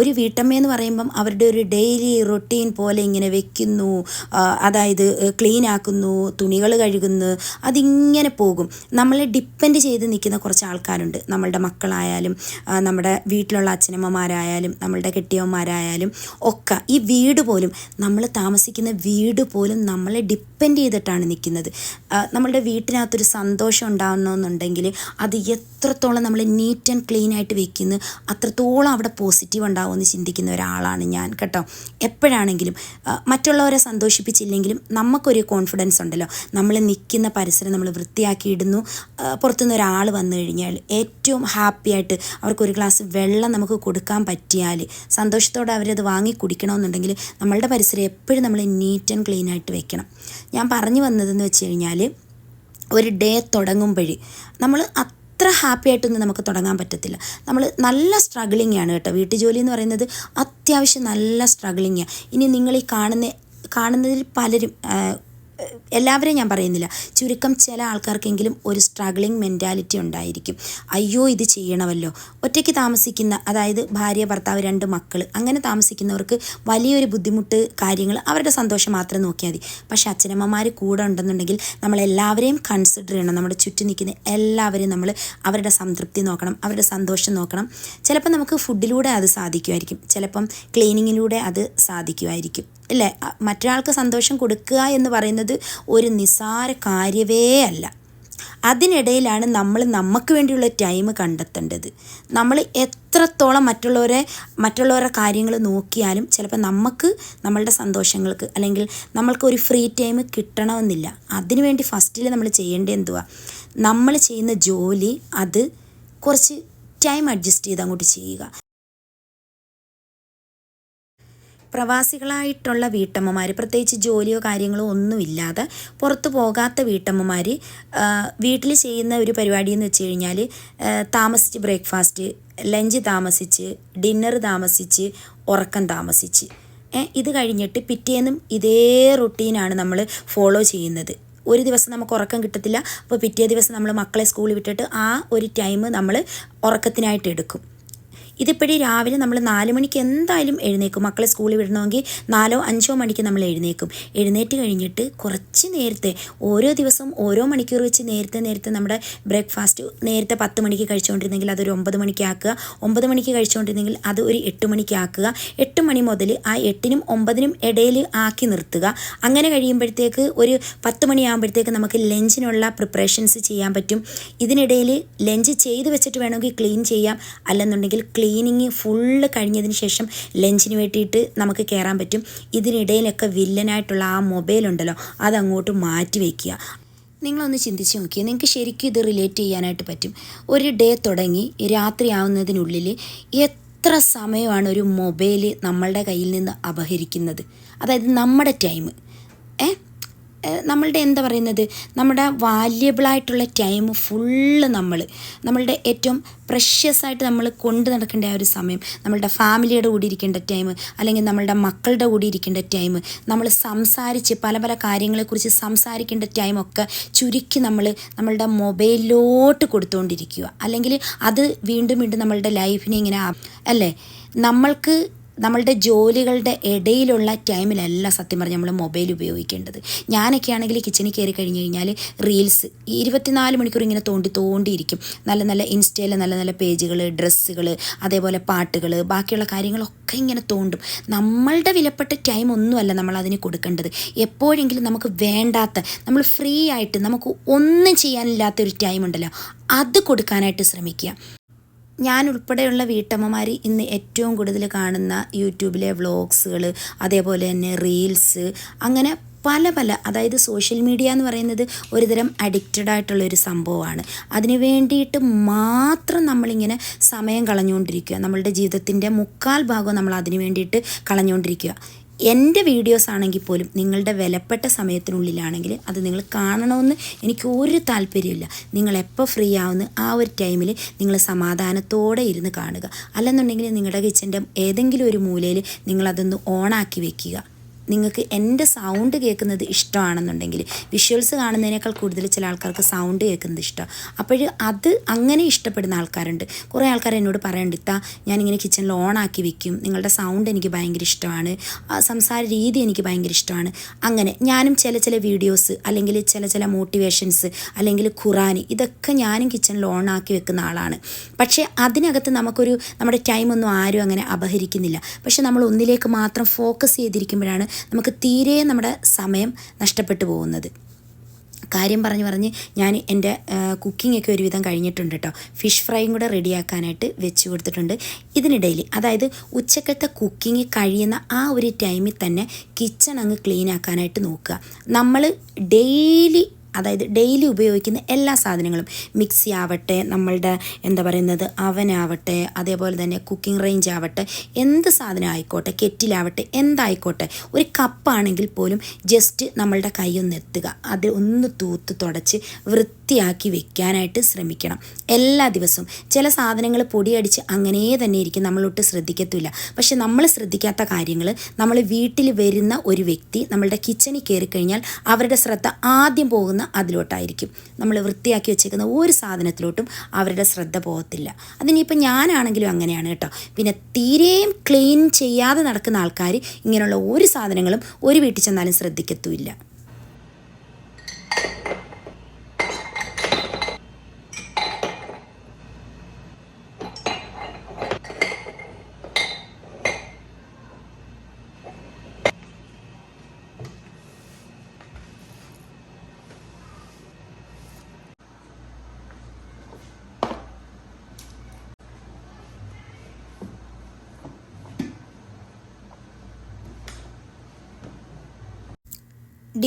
ഒരു വീട്ടമ്മയെന്ന് പറയുമ്പം അവരുടെ ഒരു ഡെയിലി റൊട്ടീൻ പോലെ ഇങ്ങനെ വെക്കുന്നു. അതായത് ക്ലീൻ ആക്കുന്നു തുണികൾ കഴുകുന്നു അതിങ്ങനെ പോകും. നമ്മളെ ഡിപ്പെൻഡ് ചെയ്ത് നിൽക്കുന്ന കുറച്ച് ആൾക്കാരുണ്ട്. നമ്മളുടെ മക്കളായാലും നമ്മുടെ വീട്ടിലുള്ള അച്ഛനമ്മമാരായാലും നമ്മളുടെ കെട്ടിയവന്മാരായാലും ഒക്കെ ഈ വീട് പോലും നമ്മൾ താമസിക്കുന്ന വീട് പോലും നമ്മളെ ഡിപ്പെൻഡ് ചെയ്തിട്ടാണ് നിൽക്കുന്നത്. നമ്മളുടെ വീട്ടിനകത്തൊരു സന്തോഷം ഉണ്ടാകണമെന്നുണ്ടെങ്കിൽ അത് എത്രത്തോളം നമ്മൾ നീറ്റ് ആൻഡ് ക്ലീൻ ആയിട്ട് വെക്കുന്നു അത്രത്തോളം അവിടെ പോസിറ്റീവ് ഉണ്ടാവുമെന്ന് ചിന്തിക്കുന്ന ഒരാളാണ് ഞാൻ കേട്ടോ. എപ്പോഴാണെങ്കിലും മറ്റുള്ളവരെ സന്തോഷിപ്പിച്ചില്ലെങ്കിലും നമുക്കൊരു കോൺഫിഡൻസ് ഉണ്ടല്ലോ. നമ്മൾ നിൽക്കുന്ന പരിസരം നമ്മൾ വൃത്തിയാക്കി ഇടുന്നു. പുറത്തുനിന്ന് ഒരാൾ വന്നു കഴിഞ്ഞാൽ ഏറ്റവും ആയിട്ട് അവർക്ക് ഒരു ഗ്ലാസ് വെള്ളം നമുക്ക് കൊടുക്കാൻ പറ്റിയാൽ സന്തോഷത്തോടെ അവരത് വാങ്ങി കുടിക്കണമെന്നുണ്ടെങ്കിൽ നമ്മളുടെ പരിസരം എപ്പോഴും നമ്മൾ നീറ്റ് ആൻഡ് ക്ലീൻ ആയിട്ട് വെക്കണം. ഞാൻ പറഞ്ഞു വന്നതെന്ന് വെച്ച് കഴിഞ്ഞാൽ ഒരു ഡേ തുടങ്ങുമ്പോഴേ നമ്മൾ അത്ര ഹാപ്പി ആയിട്ടൊന്നും നമുക്ക് തുടങ്ങാൻ പറ്റത്തില്ല. നമ്മൾ നല്ല സ്ട്രഗ്ലിംഗ് ആണ് കേട്ടോ. വീട്ടു ജോലി എന്ന് പറയുന്നത് അത്യാവശ്യം നല്ല സ്ട്രഗിളിങ് ഇനി നിങ്ങൾ ഈ കാണുന്ന കാണുന്നതിൽ പലരും എല്ലാവരെയും ഞാൻ പറയുന്നില്ല. ചുരുക്കം ചില ആൾക്കാർക്കെങ്കിലും ഒരു സ്ട്രഗ്ലിംഗ് മെന്റാലിറ്റി ഉണ്ടായിരിക്കും. അയ്യോ ഇത് ചെയ്യണമല്ലോ. ഒറ്റയ്ക്ക് താമസിക്കുന്ന അതായത് ഭാര്യ ഭർത്താവ് രണ്ട് മക്കൾ അങ്ങനെ താമസിക്കുന്നവർക്ക് വലിയൊരു ബുദ്ധിമുട്ട് കാര്യങ്ങൾ അവരുടെ സന്തോഷം മാത്രം നോക്കിയാൽ മതി. പക്ഷേ അച്ഛനമ്മമാർ കൂടെ ഉണ്ടെന്നുണ്ടെങ്കിൽ നമ്മളെല്ലാവരെയും കൺസിഡർ ചെയ്യണം. നമ്മുടെ ചുറ്റും നിൽക്കുന്ന എല്ലാവരെയും നമ്മൾ അവരുടെ സംതൃപ്തി നോക്കണം അവരുടെ സന്തോഷം നോക്കണം. ചിലപ്പോൾ നമുക്ക് ഫുഡിലൂടെ അത് സാധിക്കുമായിരിക്കും. ചിലപ്പം ക്ലീനിങ്ങിലൂടെ അത് സാധിക്കുമായിരിക്കും. ഇല്ലേ അ- മറ്റൊരാൾക്ക് സന്തോഷം കൊടുക്കുക എന്ന് പറയുന്നത് ഒരു നിസാര കാര്യവേ അല്ല. അതിനിടയിലാണ് നമ്മൾ നമുക്ക് വേണ്ടിയുള്ള ടൈം കണ്ടെത്തേണ്ടത്. നമ്മൾ എത്രത്തോളം മറ്റുള്ളവരെ മറ്റുള്ളവരുടെ കാര്യങ്ങൾ നോക്കിയാലും ചിലപ്പോൾ നമുക്ക് നമ്മളുടെ സന്തോഷങ്ങൾക്ക് അല്ലെങ്കിൽ നമ്മൾക്ക് ഒരു ഫ്രീ ടൈം കിട്ടണമെന്നില്ല. അതിനുവേണ്ടി ഫസ്റ്റിൽ നമ്മൾ ചെയ്യേണ്ടത് എന്തുവാ? നമ്മൾ ചെയ്യുന്ന ജോലി അത് കുറച്ച് ടൈം അഡ്ജസ്റ്റ് ചെയ്ത് അങ്ങോട്ട് ചെയ്യുക. പ്രവാസികളായിട്ടുള്ള വീട്ടമ്മമാർ പ്രത്യേകിച്ച് ജോലിയോ കാര്യങ്ങളോ ഒന്നുമില്ലാതെ പുറത്തു പോകാത്ത വീട്ടമ്മമാർ വീട്ടിൽ ചെയ്യുന്ന ഒരു പരിപാടി എന്ന് വെച്ച് കഴിഞ്ഞാൽ താമസിച്ച് ബ്രേക്ക്ഫാസ്റ്റ് ലഞ്ച് താമസിച്ച് ഡിന്നർ താമസിച്ച് ഉറക്കം താമസിച്ച്. ഇത് കഴിഞ്ഞിട്ട് പിറ്റേന്നും ഇതേ റുട്ടീനാണ് നമ്മൾ ഫോളോ ചെയ്യുന്നത്. ഒരു ദിവസം നമുക്ക് ഉറക്കം കിട്ടത്തില്ല അപ്പോൾ പിറ്റേ ദിവസം നമ്മൾ മക്കളെ സ്കൂളിൽ വിട്ടിട്ട് ആ ഒരു ടൈം നമ്മൾ ഉറക്കത്തിനായിട്ട് എടുക്കും. ഇതിപ്പോഴി രാവിലെ നമ്മൾ നാല് മണിക്ക് എന്തായാലും എഴുന്നേക്കും. മക്കളെ സ്കൂളിൽ വിടണമെങ്കിൽ നാലോ അഞ്ചോ മണിക്ക് നമ്മൾ എഴുന്നേക്കും. എഴുന്നേറ്റ് കഴിഞ്ഞിട്ട് കുറച്ച് നേരത്തെ ഓരോ ദിവസവും ഓരോ മണിക്കൂർ വെച്ച് നേരത്തെ നേരത്തെ നമ്മുടെ ബ്രേക്ക്ഫാസ്റ്റ് നേരത്തെ പത്ത് മണിക്ക് കഴിച്ചുകൊണ്ടിരുന്നെങ്കിൽ അതൊരു ഒമ്പത് മണിക്ക് ആക്കുക. ഒമ്പത് മണിക്ക് കഴിച്ചുകൊണ്ടിരുന്നെങ്കിൽ അത് ഒരു എട്ട് മണിക്ക് ആക്കുക. എട്ട് മണി മുതൽ ആ എട്ടിനും ഒമ്പതിനും ഇടയിൽ ആക്കി നിർത്തുക. അങ്ങനെ കഴിയുമ്പോഴത്തേക്ക് ഒരു പത്ത് മണിയാകുമ്പോഴത്തേക്ക് നമുക്ക് ലഞ്ചിനുള്ള പ്രിപ്പറേഷൻസ് ചെയ്യാൻ പറ്റും. ഇതിനിടയിൽ ലഞ്ച് ചെയ്ത് വെച്ചിട്ട് വേണമെങ്കിൽ ക്ലീൻ ചെയ്യാം. അല്ലെന്നുണ്ടെങ്കിൽ ക്ലീനിങ് ഫുള്ള് കഴിഞ്ഞതിന് ശേഷം ലഞ്ചിന് വേണ്ടിയിട്ട് നമുക്ക് കയറാൻ പറ്റും. ഇതിനിടയിലൊക്കെ വില്ലനായിട്ടുള്ള ആ മൊബൈൽ ഉണ്ടല്ലോ അതങ്ങോട്ട് മാറ്റി വയ്ക്കുക നിങ്ങളൊന്ന് ചിന്തിച്ച് നോക്കിയേ നിങ്ങൾക്ക് ശരിക്കും ഇത് റിലേറ്റ് ചെയ്യാനായിട്ട് പറ്റും. ഒരു ഡേ തുടങ്ങി രാത്രി ആവുന്നതിനുള്ളിൽ എത്ര സമയമാണ് ഒരു മൊബൈൽ നമ്മളുടെ കയ്യിൽ നിന്ന് അപഹരിക്കുന്നത്? അതായത് നമ്മുടെ ടൈം. ഏഹ് നമ്മളുടെ എന്താ പറയുന്നത്? നമ്മുടെ വാല്യബിളായിട്ടുള്ള ടൈം ഫുള്ള് നമ്മൾ നമ്മളുടെ ഏറ്റവും പ്രഷ്യസ് ആയിട്ട് നമ്മൾ കൊണ്ട് നടക്കേണ്ട ആ ഒരു സമയം നമ്മളുടെ ഫാമിലിയുടെ കൂടി ഇരിക്കേണ്ട ടൈം അല്ലെങ്കിൽ നമ്മളുടെ മക്കളുടെ കൂടി ഇരിക്കേണ്ട ടൈം നമ്മൾ സംസാരിച്ച് പല പല കാര്യങ്ങളെക്കുറിച്ച് സംസാരിക്കേണ്ട ടൈമൊക്കെ ചുരുക്കി നമ്മൾ നമ്മളുടെ മൊബൈലിലോട്ട് കൊടുത്തുകൊണ്ടിരിക്കുക അല്ലെങ്കിൽ അത് വീണ്ടും വീണ്ടും നമ്മളുടെ ലൈഫിനെ ഇങ്ങനെ അല്ലേ? നമ്മൾക്ക് നമ്മളുടെ ജോലികളുടെ ഇടയിലുള്ള ടൈമിലല്ല സത്യം പറഞ്ഞാൽ നമ്മൾ മൊബൈൽ ഉപയോഗിക്കേണ്ടത്. ഞാനൊക്കെ ആണെങ്കിൽ കിച്ചണിൽ കയറി കഴിഞ്ഞ് കഴിഞ്ഞാൽ റീൽസ് ഇരുപത്തിനാല് മണിക്കൂർ ഇങ്ങനെ തോണ്ടി തോണ്ടിയിരിക്കും നല്ല നല്ല ഇൻസ്റ്റയിൽ നല്ല നല്ല പേജുകൾ ഡ്രസ്സുകൾ അതേപോലെ പാട്ടുകൾ ബാക്കിയുള്ള കാര്യങ്ങളൊക്കെ ഇങ്ങനെ തോണ്ടും. നമ്മളുടെ വിലപ്പെട്ട ടൈം ഒന്നുമല്ല നമ്മൾ അതിന് കൊടുക്കേണ്ടത്. എപ്പോഴെങ്കിലും നമുക്ക് വേണ്ടാത്ത നമ്മൾ ഫ്രീ ആയിട്ട് നമുക്ക് ഒന്നും ചെയ്യാനില്ലാത്ത ഒരു ടൈം ഉണ്ടല്ലോ. അത് കൊടുക്കാനായിട്ട് ശ്രമിക്കുക. ഞാൻ ഉൾപ്പെടെയുള്ള വീട്ടമ്മമാർ ഇന്ന് ഏറ്റവും കൂടുതൽ കാണുന്ന യൂട്യൂബിലെ വ്ളോഗ്സുകൾ അതേപോലെ തന്നെ റീൽസ് അങ്ങനെ പല പല അതായത് സോഷ്യൽ മീഡിയ എന്ന് പറയുന്നത് ഒരുതരം അഡിക്റ്റഡ് ആയിട്ടുള്ള ഒരു സംഭവമാണ്. അതിന് വേണ്ടിയിട്ട് മാത്രം നമ്മളിങ്ങനെ സമയം കളഞ്ഞുകൊണ്ടിരിക്കുക. നമ്മളുടെ ജീവിതത്തിന്റെ മുക്കാൽ ഭാഗം നമ്മൾ അതിന് വേണ്ടിയിട്ട് കളഞ്ഞുകൊണ്ടിരിക്കുക. എന്റെ വീഡിയോസ് ആണെങ്കിൽ പോലും നിങ്ങളുടെ വിലപ്പെട്ട സമയത്തിനുള്ളിലാണെങ്കിൽ അത് നിങ്ങൾ കാണണമെന്ന് എനിക്ക് ഒരു താല്പര്യമില്ല നിങ്ങൾ എപ്പോൾ ഫ്രീ ആവുന്ന ആ ഒരു ടൈമിൽ നിങ്ങൾ സമാധാനത്തോടെ ഇരുന്ന് കാണുക. അല്ലെന്നുണ്ടെങ്കിൽ നിങ്ങളുടെ കിച്ചന്റെ ഏതെങ്കിലും ഒരു മൂലയിൽ നിങ്ങളതൊന്ന് ഓണാക്കി വെക്കുക. നിങ്ങൾക്ക് എന്റെ സൗണ്ട് കേൾക്കുന്നത് ഇഷ്ടമാണെന്നുണ്ടെങ്കിൽ വിഷ്വൽസ് കാണുന്നതിനേക്കാൾ കൂടുതൽ ചില ആൾക്കാർക്ക് സൗണ്ട് കേൾക്കുന്നത് ഇഷ്ടമാണ് അപ്പോൾ അത് അങ്ങനെ ഇഷ്ടപ്പെടുന്ന ആൾക്കാരുണ്ട്. കുറേ ആൾക്കാർ എന്നോട് പറയുന്നുണ്ട് ഇത്താ ഞാനിങ്ങനെ കിച്ചണിൽ ആക്കി വെക്കും. നിങ്ങളുടെ സൗണ്ട് എനിക്ക് ഭയങ്കര ഇഷ്ടമാണ്. സംസാര രീതി എനിക്ക് ഭയങ്കര ഇഷ്ടമാണ്. അങ്ങനെ ഞാനും ചില ചില വീഡിയോസ് അല്ലെങ്കിൽ ചില ചില മോട്ടിവേഷൻസ് അല്ലെങ്കിൽ ഖുറാൻ ഇതൊക്കെ ഞാനും കിച്ചണിൽ ആക്കി വെക്കുന്ന ആളാണ്. പക്ഷേ അതിനകത്ത് നമുക്കൊരു നമ്മുടെ ടൈമൊന്നും ആരും അങ്ങനെ അപഹരിക്കുന്നില്ല. പക്ഷെ നമ്മൾ ഒന്നിലേക്ക് മാത്രം ഫോക്കസ് ചെയ്തിരിക്കുമ്പോഴാണ് നമുക്ക് തീരെ നമ്മുടെ സമയം നഷ്ടപ്പെട്ടു പോകുന്നത്. കാര്യം പറഞ്ഞ് പറഞ്ഞ് ഞാൻ എന്റെ കുക്കിംഗ് ഒക്കെ ഒരുവിധം കഴിഞ്ഞിട്ടുണ്ട് കേട്ടോ. ഫിഷ് ഫ്രൈയും കൂടെ റെഡിയാക്കാനായിട്ട് വെച്ച് കൊടുത്തിട്ടുണ്ട്. ഇതിനിടയിൽ അതായത് ഉച്ചക്കത്തെ കുക്കിംഗ് കഴിയുന്ന ആ ഒരു ടൈമിൽ തന്നെ കിച്ചൺ അങ്ങ് ക്ലീൻ ആക്കാനായിട്ട് നോക്കുക. നമ്മൾ ഡെയിലി അതായത് ഡെയിലി ഉപയോഗിക്കുന്ന എല്ലാ സാധനങ്ങളും മിക്സി ആവട്ടെ നമ്മളുടെ എന്താ പറയുന്നത് അവനാവട്ടെ അതേപോലെ തന്നെ കുക്കിംഗ് റേഞ്ച് ആവട്ടെ എന്ത് സാധനം ആയിക്കോട്ടെ കെറ്റിലാവട്ടെ എന്തായിക്കോട്ടെ ഒരു കപ്പാണെങ്കിൽ പോലും ജസ്റ്റ് നമ്മളുടെ കൈ ഒന്ന് എത്തുക. അത് ഒന്ന് തൂത്ത് തുടച്ച് വൃത്തിയാക്കി വെക്കാനായിട്ട് ശ്രമിക്കണം. എല്ലാ ദിവസവും ചില സാധനങ്ങൾ പൊടിയടിച്ച് അങ്ങനെ തന്നെ ഇരിക്കും. നമ്മളൊട്ട് ശ്രദ്ധിക്കത്തില്ല. പക്ഷെ നമ്മൾ ശ്രദ്ധിക്കാത്ത കാര്യങ്ങൾ നമ്മൾ വീട്ടിൽ വരുന്ന ഒരു വ്യക്തി നമ്മളുടെ കിച്ചണിൽ കയറി കഴിഞ്ഞാൽ അവരുടെ ശ്രദ്ധ ആദ്യം പോകുന്ന അതിലോട്ടായിരിക്കും. നമ്മൾ വൃത്തിയാക്കി വെച്ചേക്കുന്ന ഒരു സാധനത്തിലോട്ടും അവരുടെ ശ്രദ്ധ പോകത്തില്ല. അതിനിപ്പോൾ ഞാനാണെങ്കിലും അങ്ങനെയാണ് കേട്ടോ. പിന്നെ തീരെയും ക്ലീൻ ചെയ്യാതെ നടക്കുന്ന ആൾക്കാർ ഇങ്ങനെയുള്ള ഒരു സാധനങ്ങളും ഒരു വീട്ടിൽ ചെന്നാലും ശ്രദ്ധിക്കത്തുമില്ല.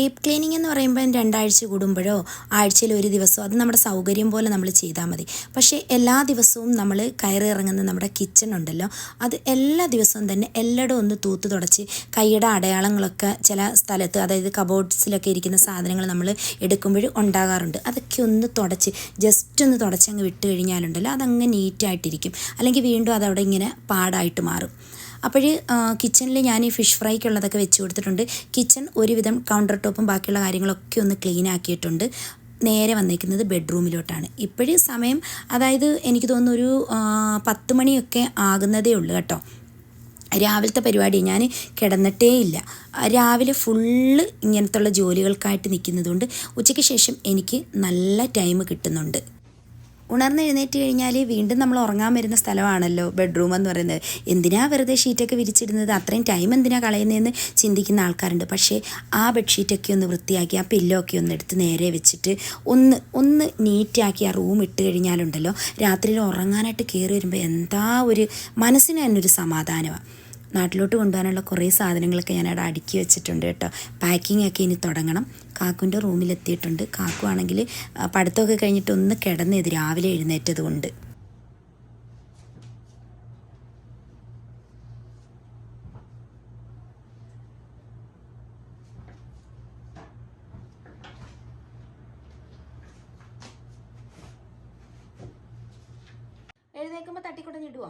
ഡീപ്പ് ക്ലീനിങ് എന്ന് പറയുമ്പോൾ രണ്ടാഴ്ച കൂടുമ്പോഴോ ആഴ്ചയിൽ ഒരു ദിവസമോ അത് നമ്മുടെ സൗകര്യം പോലെ നമ്മൾ ചെയ്താൽ മതി. പക്ഷേ എല്ലാ ദിവസവും നമ്മൾ കയറി ഇറങ്ങുന്ന നമ്മുടെ കിച്ചൺ ഉണ്ടല്ലോ അത് എല്ലാ ദിവസവും തന്നെ എല്ലായിടും ഒന്ന് തൂത്ത് തുടച്ച് കൈയുടെ അടയാളങ്ങളൊക്കെ ചില സ്ഥലത്ത് അതായത് കബോർഡ്സിലൊക്കെ ഇരിക്കുന്ന സാധനങ്ങൾ നമ്മൾ എടുക്കുമ്പോൾ ഉണ്ടാകാറുണ്ട്. അതൊക്കെ ഒന്ന് തുടച്ച് ജസ്റ്റ് ഒന്ന് തുടച്ചങ്ങ് വിട്ട് കഴിഞ്ഞാലുണ്ടല്ലോ അതങ്ങ് നീറ്റായിട്ടിരിക്കും അല്ലെങ്കിൽ വീണ്ടും അതവിടെ ഇങ്ങനെ പാടായിട്ട് മാറും. അപ്പോൾ കിച്ചണിൽ ഞാൻ ഈ ഫിഷ് ഫ്രൈക്കുള്ളതൊക്കെ വെച്ച് കൊടുത്തിട്ടുണ്ട്. കിച്ചൺ ഒരുവിധം കൗണ്ടർ ടോപ്പും ബാക്കിയുള്ള കാര്യങ്ങളൊക്കെ ഒന്ന് ക്ലീൻ ആക്കിയിട്ടുണ്ട്. നേരെ വന്നിരിക്കുന്നത് ബെഡ്റൂമിലോട്ടാണ് ഇപ്പോഴും സമയം അതായത് എനിക്ക് തോന്നുന്നു ഒരു പത്ത് മണിയൊക്കെ ആകുന്നതേ ഉള്ളൂ കേട്ടോ. രാവിലത്തെ പരിപാടി ഞാൻ കിടന്നിട്ടേ ഇല്ല. രാവിലെ ഫുള്ള് ഇങ്ങനത്തുള്ള ജോലികൾക്കായിട്ട് നിൽക്കുന്നതുകൊണ്ട് ഉച്ചയ്ക്ക് ശേഷം എനിക്ക് നല്ല ടൈം കിട്ടുന്നുണ്ട്. ഉണർന്ന് എഴുന്നേറ്റ് കഴിഞ്ഞാൽ വീണ്ടും നമ്മൾ ഉറങ്ങാൻ വരുന്ന സ്ഥലമാണല്ലോ ബെഡ്റൂം എന്ന് പറയുന്നത്. എന്തിനാ വെറുതെ ഷീറ്റൊക്കെ വിരിച്ചിരുന്നത് അത്രയും ടൈം എന്തിനാ കളയുന്നതെന്ന് ചിന്തിക്കുന്ന ആൾക്കാരുണ്ട്. പക്ഷേ ആ ബെഡ്ഷീറ്റൊക്കെ ഒന്ന് വൃത്തിയാക്കി ആ പില്ലോ ഒക്കെ ഒന്ന് എടുത്ത് നേരെ വെച്ചിട്ട് ഒന്ന് ഒന്ന് നീറ്റാക്കി ആ റൂം ഇട്ട് കഴിഞ്ഞാലുണ്ടല്ലോ രാത്രിയിൽ ഉറങ്ങാനായിട്ട് കയറി വരുമ്പോൾ എന്താ ഒരു മനസ്സിന് തന്നെ ഒരു സമാധാനമാണ് നാട്ടിലോട്ട് കൊണ്ടുപോകാനുള്ള കുറേ സാധനങ്ങളൊക്കെ ഞാൻ അവിടെ അടുക്കി വെച്ചിട്ടുണ്ട് കേട്ടോ. പാക്കിംഗ് ഒക്കെ ഇനി തുടങ്ങണം. കാക്കുവിന്റെ റൂമിലെത്തിയിട്ടുണ്ട്. കാക്കു ആണെങ്കിൽ പഠിത്തമൊക്കെ കഴിഞ്ഞിട്ട് ഒന്ന് കിടന്നത് രാവിലെ എഴുന്നേറ്റത് കൊണ്ട്. എഴുന്നേക്കുമ്പോൾ തട്ടിക്കൊടഞ്ഞിടുവോ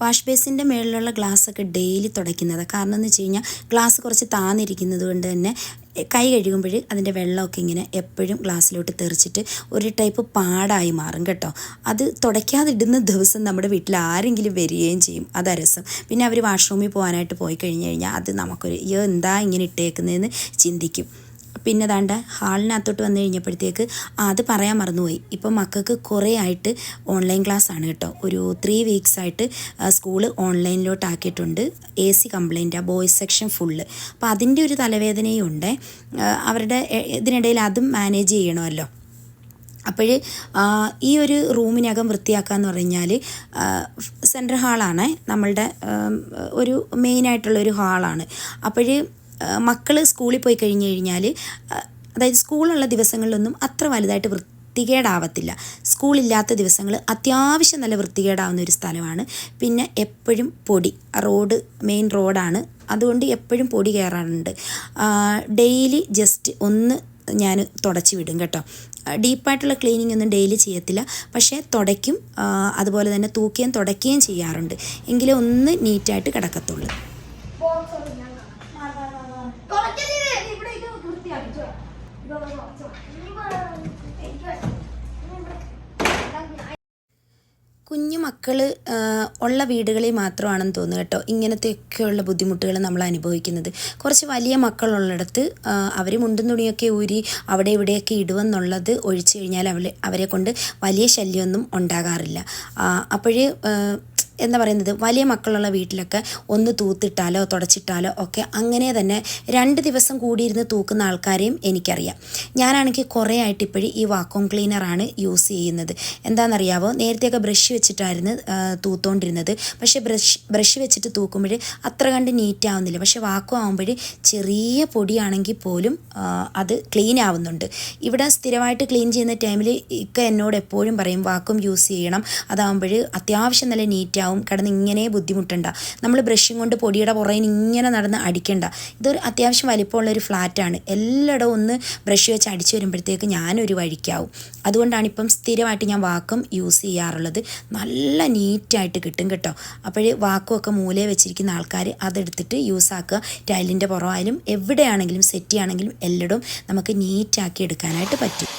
വാഷ് ബേസിന്റെ മുകളിലുള്ള ഗ്ലാസ്സൊക്കെ ഡെയിലി തുടയ്ക്കുന്നത്. കാരണം എന്ന് വെച്ച് കഴിഞ്ഞാൽ ഗ്ലാസ് കുറച്ച് താന്നിരിക്കുന്നത് കൊണ്ട് തന്നെ കൈ കഴുകുമ്പോൾ അതിന്റെ വെള്ളമൊക്കെ ഇങ്ങനെ എപ്പോഴും ഗ്ലാസ്സിലോട്ട് തെറിച്ചിട്ട് ഒരു ടൈപ്പ് പാടായി മാറും കേട്ടോ. അത് തുടയ്ക്കാതിടുന്ന ദിവസം നമ്മുടെ വീട്ടിൽ ആരെങ്കിലും വരികയും ചെയ്യും. അതാ രസം. പിന്നെ അവർ വാഷ്റൂമിൽ പോകാനായിട്ട് പോയി കഴിഞ്ഞ് കഴിഞ്ഞാൽ അത് നമുക്കൊരു അയ്യോ എന്താ ഇങ്ങനെ ഇട്ടേക്കുന്നതെന്ന് ചിന്തിക്കും. പിന്നെ ദാണ്ട ഹാളിനകത്തോട്ട് വന്നു കഴിഞ്ഞപ്പോഴത്തേക്ക് അത് പറയാൻ മറന്നുപോയി. ഇപ്പം മക്കൾക്ക് കുറേ ആയിട്ട് ഓൺലൈൻ ക്ലാസ് ആണ് കേട്ടോ. ഒരു ത്രീ വീക്സ് ആയിട്ട് സ്കൂൾ ഓൺലൈനിലോട്ട് ആക്കിയിട്ടുണ്ട് എ സി കംപ്ലൈന്റാണ് ബോയ്സ് സെക്ഷൻ ഫുള്ള്. അപ്പോൾ അതിന്റെ ഒരു തലവേദനയും ഉണ്ട്. അവരുടെ ഇതിനിടയിൽ അതും മാനേജ് ചെയ്യണമല്ലോ. അപ്പോൾ ഈ ഒരു റൂമിനകം വൃത്തിയാക്കുക എന്ന് പറഞ്ഞാൽ സെൻട്രൽ ഹാളാണ്. നമ്മളുടെ ഒരു മെയിനായിട്ടുള്ള ഒരു ഹാളാണ്. അപ്പോൾ മക്കൾ സ്കൂളിൽ പോയി കഴിഞ്ഞ് കഴിഞ്ഞാൽ അതായത് സ്കൂളുള്ള ദിവസങ്ങളിലൊന്നും അത്ര വലുതായിട്ട് വൃത്തികേടാവത്തില്ല. സ്കൂളില്ലാത്ത ദിവസങ്ങൾ അത്യാവശ്യം നല്ല വൃത്തികേടാവുന്ന ഒരു സ്ഥലമാണ്. പിന്നെ എപ്പോഴും പൊടി റോഡ് മെയിൻ റോഡാണ്. അതുകൊണ്ട് എപ്പോഴും പൊടി കയറാറുണ്ട്. ഡെയിലി ജസ്റ്റ് ഒന്ന് ഞാൻ തുടച്ച് വിടും കേട്ടോ. ഡീപ്പായിട്ടുള്ള ക്ലീനിങ് ഒന്നും ഡെയിലി ചെയ്യത്തില്ല. പക്ഷേ തുടയ്ക്കും അതുപോലെ തന്നെ തൂക്കുകയും തുടയ്ക്കുകയും ചെയ്യാറുണ്ട്. എങ്കിലും ഒന്ന് നീറ്റായിട്ട് കിടക്കത്തുള്ളൂ. കുഞ്ഞു മക്കൾ ഉള്ള വീടുകളിൽ മാത്രമാണെന്ന് തോന്നുന്നു കേട്ടോ. ഇങ്ങനത്തെയൊക്കെയുള്ള ബുദ്ധിമുട്ടുകൾ നമ്മൾ അനുഭവിക്കുന്നത്. കുറച്ച് വലിയ മക്കളുള്ളിടത്ത് അവർ മുണ്ടും തുണിയൊക്കെ ഊരി അവിടെ ഇവിടെയൊക്കെ ഇടുവെന്നുള്ളത് ഒഴിച്ചു കഴിഞ്ഞാൽ അവരെ അവരെ കൊണ്ട് വലിയ ശല്യമൊന്നും ഉണ്ടാകാറില്ല. അപ്പോഴേ എന്താ പറയുന്നത് വലിയ മക്കളുള്ള വീട്ടിലൊക്കെ ഒന്ന് തൂത്തിട്ടാലോ തുടച്ചിട്ടാലോ ഒക്കെ അങ്ങനെ തന്നെ രണ്ട് ദിവസം കൂടിയിരുന്ന് തൂക്കുന്ന ആൾക്കാരെയും എനിക്കറിയാം. ഞാനാണെങ്കിൽ കുറേ ആയിട്ട് ഇപ്പോഴും ഈ വാക്വം ക്ലീനറാണ് യൂസ് ചെയ്യുന്നത്. എന്താണെന്നറിയാവോ? നേരത്തെയൊക്കെ ബ്രഷ് വെച്ചിട്ടായിരുന്നു തൂത്തോണ്ടിരുന്നത്. പക്ഷേ ബ്രഷ് ബ്രഷ് വെച്ചിട്ട് തൂക്കുമ്പോൾ അത്ര കണ്ട് നീറ്റ് ആവുന്നില്ല. പക്ഷേ വാക്വം ആകുമ്പോൾ ചെറിയ പൊടിയാണെങ്കിൽ പോലും അത് ക്ലീൻ ആവുന്നുണ്ട്. ഇവിടെ സ്ഥിരമായിട്ട് ക്ലീൻ ചെയ്യുന്ന ടൈമിൽ ഇക്ക എന്നോട് എപ്പോഴും പറയും വാക്വം യൂസ് ചെയ്യണം. അതാകുമ്പോൾ അത്യാവശ്യം നല്ല നീറ്റ് ആവും കിടന്ന് ഇങ്ങനെ ബുദ്ധിമുട്ടണ്ട. നമ്മൾ ബ്രഷും കൊണ്ട് പൊടിയുടെ പുറകിന് ഇങ്ങനെ നടന്ന് അടിക്കണ്ട. ഇതൊരു അത്യാവശ്യം വലിപ്പമുള്ള ഒരു ഫ്ലാറ്റാണ് എല്ലായിടവും ഒന്ന് ബ്രഷ് വെച്ച് അടിച്ചു വരുമ്പോഴത്തേക്ക് ഞാനൊരു വഴിക്കാവും. അതുകൊണ്ടാണ് ഇപ്പം സ്ഥിരമായിട്ട് ഞാൻ വാക്കും യൂസ് ചെയ്യാറുള്ളത്. നല്ല നീറ്റായിട്ട് കിട്ടും കേട്ടോ. അപ്പോഴേ വാക്കുമൊക്കെ മൂലയെ വെച്ചിരിക്കുന്ന ആൾക്കാർ അതെടുത്തിട്ട് യൂസ് ആക്കുക. ടൈലിന്റെ പുറമായാലും എവിടെയാണെങ്കിലും സെറ്റ് ചെയ്യുകയാണെങ്കിലും എല്ലായിടും നമുക്ക് നീറ്റാക്കി എടുക്കാനായിട്ട് പറ്റും.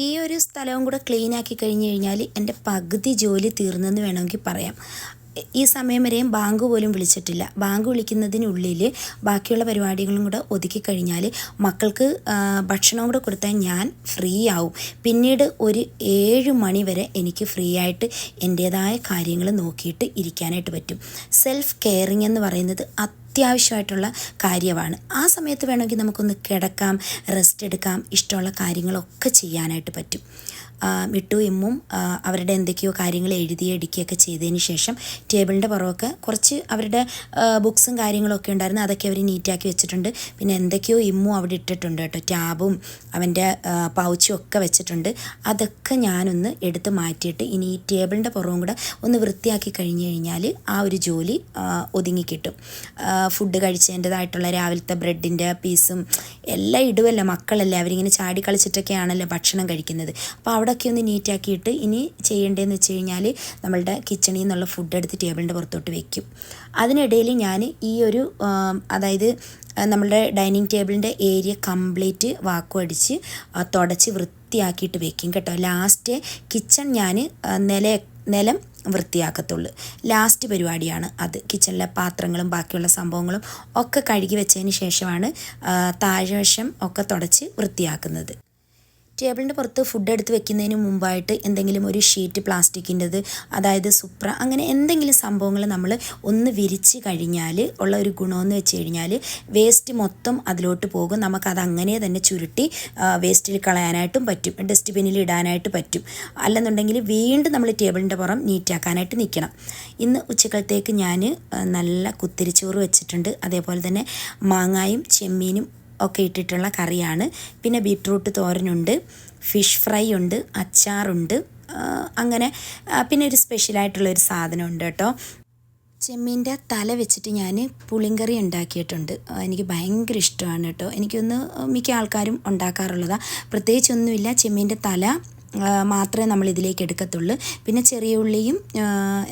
ഈ ഒരു സ്ഥലവും കൂടെ ക്ലീൻ ആക്കി കഴിഞ്ഞ് കഴിഞ്ഞാൽ എന്റെ പകുതി ജോലി തീർന്നെന്ന് വേണമെങ്കിൽ പറയാം. ഈ സമയം വരെയും ബാങ്ക് പോലും വിളിച്ചിട്ടില്ല. ബാങ്ക് വിളിക്കുന്നതിനുള്ളിൽ ബാക്കിയുള്ള പരിപാടികളും കൂടെ ഒതുക്കി കഴിഞ്ഞാൽ മക്കൾക്ക് ഭക്ഷണവും കൂടെ കൊടുത്താൽ ഞാൻ ഫ്രീ ആവും. പിന്നീട് ഒരു ഏഴ് മണി വരെ എനിക്ക് ഫ്രീ ആയിട്ട് എന്റേതായ കാര്യങ്ങൾ നോക്കിയിട്ട് ഇരിക്കാനായിട്ട് പറ്റും. സെൽഫ് കെയറിങ് എന്ന് പറയുന്നത് അത്യാവശ്യമായിട്ടുള്ള കാര്യമാണ്. ആ സമയത്ത് വേണമെങ്കിൽ നമുക്കൊന്ന് കിടക്കാം റെസ്റ്റ് എടുക്കാം ഇഷ്ടമുള്ള കാര്യങ്ങളൊക്കെ ചെയ്യാനായിട്ട് പറ്റും. മിട്ടു എമ്മും അവരുടെ എന്തൊക്കെയോ കാര്യങ്ങൾ എഴുതി എടുക്കുകയൊക്കെ ചെയ്തതിന് ശേഷം ടേബിളിന്റെ പുറമൊക്കെ കുറച്ച് അവരുടെ ബുക്സും കാര്യങ്ങളൊക്കെ ഉണ്ടായിരുന്നു. അതൊക്കെ അവർ നീറ്റാക്കി വെച്ചിട്ടുണ്ട്. പിന്നെ എന്തൊക്കെയോ ഇമ്മും അവിടെ ഇട്ടിട്ടുണ്ട് കേട്ടോ. ടാബും അവന്റെ പൗച്ചും ഒക്കെ വെച്ചിട്ടുണ്ട്. അതൊക്കെ ഞാനൊന്ന് എടുത്ത് മാറ്റിയിട്ട് ഇനി ഈ ടേബിളിന്റെ പുറവും കൂടെ ഒന്ന് വൃത്തിയാക്കി കഴിഞ്ഞ് കഴിഞ്ഞാൽ ആ ഒരു ജോലി ഒതുങ്ങിക്കിട്ടും ഫുഡ് കഴിച്ചതിന്റെതായിട്ടുള്ള രാവിലത്തെ ബ്രെഡിന്റെ പീസും എല്ലാം ഇടുമല്ലോ മക്കളല്ലേ അവരിങ്ങനെ ചാടി കളിച്ചിട്ടൊക്കെയാണല്ലോ ഭക്ഷണം കഴിക്കുന്നത്. അപ്പോൾ അവിടെയൊക്കെ ഒന്ന് നീറ്റാക്കിയിട്ട് ഇനി ചെയ്യേണ്ടതെന്ന് വെച്ച് കഴിഞ്ഞാൽ നമ്മളുടെ കിച്ചണിൽ നിന്നുള്ള ഫുഡ് എടുത്ത് ടേബിളിന്റെ പുറത്തോട്ട് വെക്കും. അതിനിടയിൽ ഞാൻ ഈ ഒരു അതായത് നമ്മളുടെ ഡൈനിങ് ടേബിളിന്റെ ഏരിയ കംപ്ലീറ്റ് വാക്കും അടിച്ച് തുടച്ച് വൃത്തിയാക്കിയിട്ട് വെക്കും കേട്ടോ. ലാസ്റ്റ് കിച്ചൺ ഞാൻ നില നിലം വൃത്തിയാക്കത്തുള്ളൂ. ലാസ്റ്റ് പരിപാടിയാണ് അത്. കിച്ചണിലെ പാത്രങ്ങളും ബാക്കിയുള്ള സംഭവങ്ങളും ഒക്കെ കഴുകി വെച്ചതിന് ശേഷമാണ് താഴ്വശം ഒക്കെ തുടച്ച് വൃത്തിയാക്കുന്നത്. ടേബിളിന്റെ പുറത്ത് ഫുഡ് എടുത്ത് വെക്കുന്നതിന് മുമ്പായിട്ട് എന്തെങ്കിലും ഒരു ഷീറ്റ് പ്ലാസ്റ്റിക്കിന്റെത് അതായത് സുപ്ര അങ്ങനെ എന്തെങ്കിലും സംഭവങ്ങൾ നമ്മൾ ഒന്ന് വിരിച്ച് കഴിഞ്ഞാൽ ഉള്ള ഒരു ഗുണമെന്ന് വെച്ച് കഴിഞ്ഞാൽ വേസ്റ്റ് മൊത്തം അതിലോട്ട് പോകും. നമുക്കത് അങ്ങനെ തന്നെ ചുരുട്ടി വേസ്റ്റിൽ കളയാനായിട്ടും പറ്റും. ഡസ്റ്റ്ബിന്നിൽ ഇടാനായിട്ട് പറ്റും. അല്ലെന്നുണ്ടെങ്കിൽ വീണ്ടും നമ്മൾ ടേബിളിന്റെ പുറം നീറ്റാക്കാനായിട്ട് നിൽക്കണം. ഇന്ന് ഉച്ചക്കലത്തേക്ക് ഞാൻ നല്ല കുത്തിരിച്ചോറ് വെച്ചിട്ടുണ്ട്. അതേപോലെ തന്നെ മാങ്ങായും ചെമ്മീനും ഒക്കെ ഇട്ടിട്ടുള്ള കറിയാണ്. പിന്നെ ബീട്രൂട്ട് തോരനുണ്ട് ഫിഷ് ഫ്രൈ ഉണ്ട് അച്ചാറുണ്ട് അങ്ങനെ പിന്നെ ഒരു സ്പെഷ്യലായിട്ടുള്ളൊരു സാധനമുണ്ട് കേട്ടോ. ചെമ്മീന്റെ തല വെച്ചിട്ട് ഞാൻ പുളിങ്കറി ഉണ്ടാക്കിയിട്ടുണ്ട്. എനിക്ക് ഭയങ്കര ഇഷ്ടമാണ് കേട്ടോ. എനിക്കൊന്ന് മിക്ക ആൾക്കാരും ഉണ്ടാക്കാറുള്ളതാണ് പ്രത്യേകിച്ചൊന്നുമില്ല ചെമ്മീന്റെ തല മാത്രമേ നമ്മൾ ഇതിലേക്ക് എടുക്കത്തുള്ളൂ. പിന്നെ ചെറിയ ഉള്ളിയും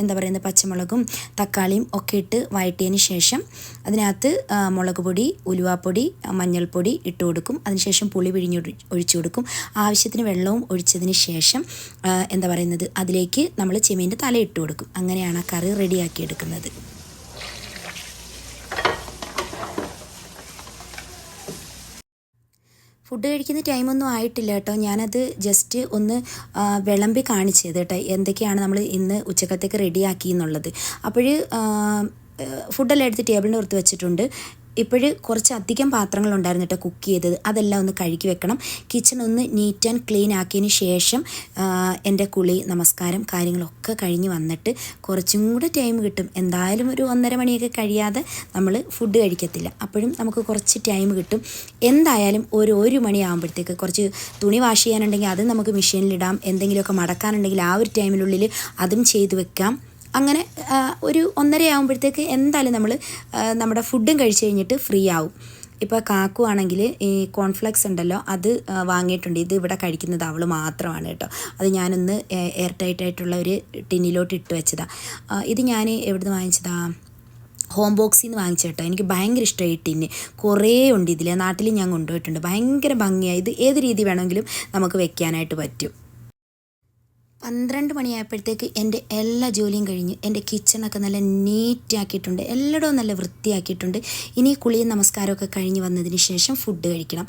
എന്താ പറയുന്നത് പച്ചമുളകും തക്കാളിയും ഒക്കെ ഇട്ട് വഴറ്റിയതിന് ശേഷം അതിനകത്ത് മുളക് പൊടി ഉലുവാപ്പൊടി മഞ്ഞൾപ്പൊടി ഇട്ട് കൊടുക്കും. അതിനുശേഷം പുളി പിഴിഞ്ഞ് ഒഴിച്ചു കൊടുക്കും. ആവശ്യത്തിന് വെള്ളവും ഒഴിച്ചതിന് ശേഷം എന്താ പറയുന്നത് അതിലേക്ക് നമ്മൾ ചെമ്മീന്റെ തല ഇട്ട് കൊടുക്കും. അങ്ങനെയാണ് ആ കറി റെഡിയാക്കി എടുക്കുന്നത്. ഫുഡ് കഴിക്കുന്ന ടൈമൊന്നും ആയിട്ടില്ല കേട്ടോ. ഞാനത് ജസ്റ്റ് ഒന്ന് വിളമ്പി കാണിച്ചത് കേട്ടോ. എന്തൊക്കെയാണ് നമ്മൾ ഇന്ന് ഉച്ചക്കത്തേക്ക് റെഡിയാക്കി എന്നുള്ളത്. അപ്പോൾ ഫുഡെല്ലാം എടുത്ത് ടേബിളിന്റെ പുറത്ത് വെച്ചിട്ടുണ്ട്. ഇപ്പോഴ് കുറച്ച് അധികം പാത്രങ്ങളുണ്ടായിരുന്നു കേട്ടോ കുക്ക് ചെയ്തത്. അതെല്ലാം ഒന്ന് കഴുകി വെക്കണം. കിച്ചൺ ഒന്ന് നീറ്റ് ആൻഡ് ക്ലീൻ ആക്കിയതിന് ശേഷം എന്റെ കുളി നമസ്കാരം കാര്യങ്ങളൊക്കെ കഴിഞ്ഞ് വന്നിട്ട് കുറച്ചും കൂടെ ടൈം കിട്ടും. എന്തായാലും ഒരു ഒന്നര മണിയൊക്കെ കഴിയാതെ നമ്മൾ ഫുഡ് കഴിക്കത്തില്ല. അപ്പോഴും നമുക്ക് കുറച്ച് ടൈം കിട്ടും. എന്തായാലും ഒരു ഒരു മണിയാകുമ്പോഴത്തേക്ക് കുറച്ച് തുണി വാഷ് ചെയ്യാനുണ്ടെങ്കിൽ അത് നമുക്ക് മെഷീനിലിടാം എന്തെങ്കിലുമൊക്കെ മടക്കാനുണ്ടെങ്കിൽ ആ ഒരു ടൈമിനുള്ളിൽ അതും ചെയ്തു വെക്കാം. അങ്ങനെ ഒരു ഒന്നര ആകുമ്പോഴത്തേക്ക് എന്തായാലും നമ്മൾ നമ്മുടെ ഫുഡും കഴിച്ച് കഴിഞ്ഞിട്ട് ഫ്രീ ആവും. ഇപ്പോൾ കാക്കു ആണെങ്കിൽ ഈ കോൺഫ്ലെക്സ് ഉണ്ടല്ലോ അത് വാങ്ങിയിട്ടുണ്ട്. ഇത് ഇവിടെ കഴിക്കുന്നത് അവൾ മാത്രമാണ് കേട്ടോ. അത് ഞാനൊന്ന് എയർ ടൈറ്റ് ആയിട്ടുള്ള ഒരു ടിന്നിലോട്ട് ഇട്ട് വെച്ചതാണ് ഇത് ഞാൻ എവിടുന്ന് വാങ്ങിച്ചതാ? ഹോം ബോക്സിൽ നിന്ന് വാങ്ങിച്ച കേട്ടോ. എനിക്ക് ഭയങ്കര ഇഷ്ടമായി ടിന്ന്. കുറേ ഉണ്ട് ഇതിൽ നാട്ടിൽ ഞാൻ കൊണ്ടുപോയിട്ടുണ്ട്. ഭയങ്കര ഭംഗിയായി ഇത് ഏത് രീതി വേണമെങ്കിലും നമുക്ക് വെക്കാനായിട്ട് പറ്റും. പന്ത്രണ്ട് മണിയായപ്പോഴത്തേക്ക് എന്റെ എല്ലാ ജോലിയും കഴിഞ്ഞ് എന്റെ കിച്ചണൊക്കെ നല്ല നീറ്റാക്കിയിട്ടുണ്ട് എല്ലായിടവും നല്ല വൃത്തിയാക്കിയിട്ടുണ്ട്. ഇനി കുളിയും നമസ്കാരമൊക്കെ കഴിഞ്ഞ് വന്നതിന് ശേഷം ഫുഡ് കഴിക്കണം.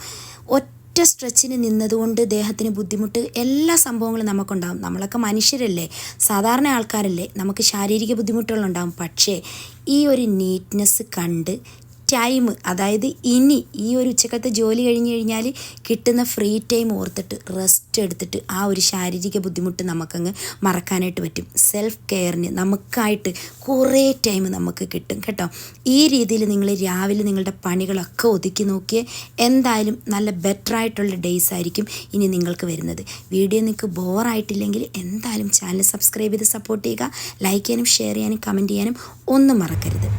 ഒറ്റ സ്ട്രെച്ചിന് നിന്നതുകൊണ്ട് ദേഹത്തിന് ബുദ്ധിമുട്ട് എല്ലാ സംഭവങ്ങളും നമുക്കുണ്ടാകും നമ്മളൊക്കെ മനുഷ്യരല്ലേ സാധാരണ ആൾക്കാരല്ലേ. നമുക്ക് ശാരീരിക ബുദ്ധിമുട്ടുകളുണ്ടാകും പക്ഷേ ഈ ഒരു നീറ്റ്നെസ് കണ്ട് ടൈം. അതായത് ഇനി ഈ ഒരു ഉച്ചക്കത്തെ ജോലി കഴിഞ്ഞ് കഴിഞ്ഞാൽ കിട്ടുന്ന ഫ്രീ ടൈം ഓർത്തിട്ട് റെസ്റ്റ് എടുത്തിട്ട് ആ ഒരു ശാരീരിക ബുദ്ധിമുട്ട് നമുക്കങ്ങ് മറക്കാനായിട്ട് പറ്റും. സെൽഫ് കെയറിന് നമുക്കായിട്ട് കുറേ ടൈം നമുക്ക് കിട്ടും കേട്ടോ. ഈ രീതിയിൽ നിങ്ങൾ രാവിലെ നിങ്ങളുടെ പണികളൊക്കെ ഒതുക്കി നോക്കിയേ എന്തായാലും നല്ല ബെറ്റർ ആയിട്ടുള്ള ഡേയ്സ് ആയിരിക്കും ഇനി നിങ്ങൾക്ക് വരുന്നത്. വീഡിയോ നിങ്ങൾക്ക് ബോറായിട്ടില്ലെങ്കിൽ എന്തായാലും ചാനൽ സബ്സ്ക്രൈബ് ചെയ്ത് സപ്പോർട്ട് ചെയ്യുക. ലൈക്ക് ചെയ്യാനും ഷെയർ ചെയ്യാനും കമന്റ് ചെയ്യാനും ഒന്നും മറക്കരുത്.